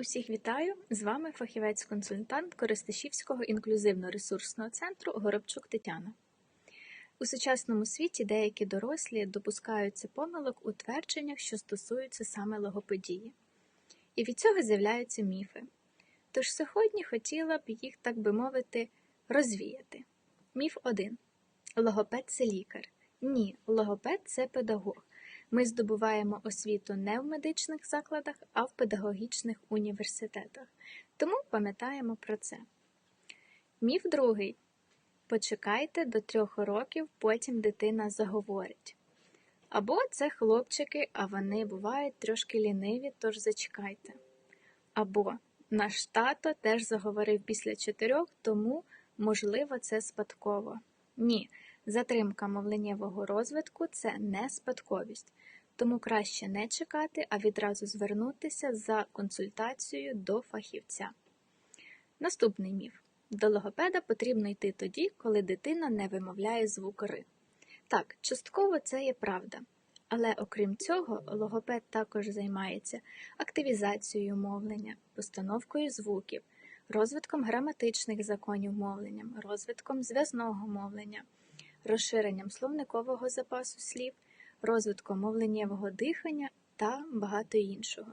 Усіх вітаю! З вами фахівець-консультант Коростишівського інклюзивно-ресурсного центру Горобчук Тетяна. У сучасному світі деякі дорослі допускаються помилок у твердженнях, що стосуються саме логопедії. І від цього з'являються міфи. Тож сьогодні хотіла б їх, так би мовити, розвіяти. Міф 1. Логопед це лікар. Ні, логопед це педагог. Ми здобуваємо освіту не в медичних закладах, а в педагогічних університетах. Тому пам'ятаємо про це. Міф другий. Почекайте до трьох років, потім дитина заговорить. Або це хлопчики, а вони бувають трошки ліниві, тож зачекайте. Або наш тато теж заговорив після чотирьох, тому, можливо, це спадково. Ні, затримка мовленнєвого розвитку це не спадковість, тому краще не чекати, а відразу звернутися за консультацією до фахівця. Наступний міф. До логопеда потрібно йти тоді, коли дитина не вимовляє звук «ри». Так, частково це є правда. Але окрім цього, логопед також займається активізацією мовлення, постановкою звуків, розвитком граматичних законів мовлення, розвитком зв'язного мовлення, розширенням словникового запасу слів, розвитком мовленнєвого дихання та багато іншого.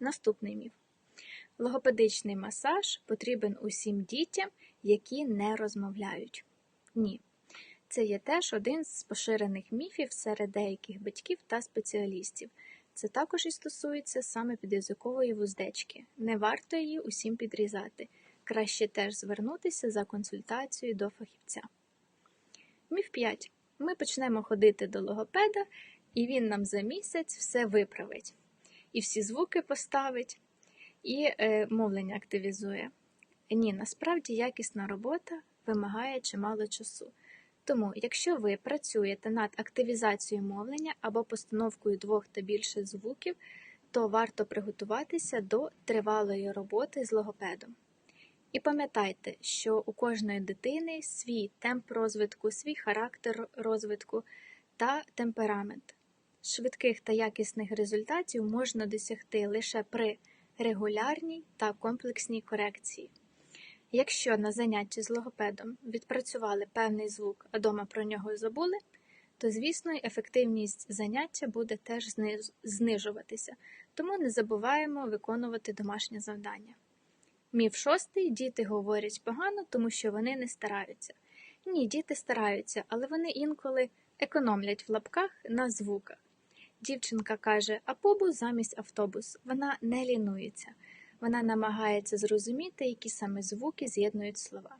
Наступний міф. Логопедичний масаж потрібен усім дітям, які не розмовляють. Ні. Це є теж один з поширених міфів серед деяких батьків та спеціалістів. Це також і стосується саме підязикової вуздечки. Не варто її усім підрізати. Краще теж звернутися за консультацією до фахівця. Міф 5. Ми почнемо ходити до логопеда, і він нам за місяць все виправить. І всі звуки поставить, і е, мовлення активізує. Ні, насправді якісна робота вимагає чимало часу. Тому, якщо ви працюєте над активізацією мовлення або постановкою двох та більше звуків, то варто приготуватися до тривалої роботи з логопедом. І пам'ятайте, що у кожної дитини свій темп розвитку, свій характер розвитку та темперамент. Швидких та якісних результатів можна досягти лише при регулярній та комплексній корекції. Якщо на занятті з логопедом відпрацювали певний звук, а дома про нього забули, то, звісно, ефективність заняття буде теж знижуватися, тому не забуваємо виконувати домашнє завдання. Міф шостий діти говорять погано, тому що вони не стараються. Ні, діти стараються, але вони інколи економлять в лапках на звуках. Дівчинка каже апобус замість автобус. Вона не лінується, вона намагається зрозуміти, які саме звуки з'єднують слова.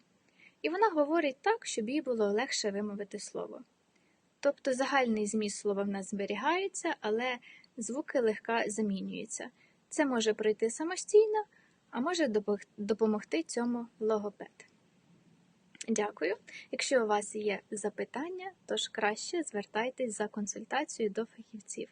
І вона говорить так, щоб їй було легше вимовити слово. Тобто загальний зміст слова в нас зберігається, але звуки легка замінюються. Це може пройти самостійно а може допомогти цьому логопед. Дякую. Якщо у вас є запитання, тож краще звертайтесь за консультацією до фахівців.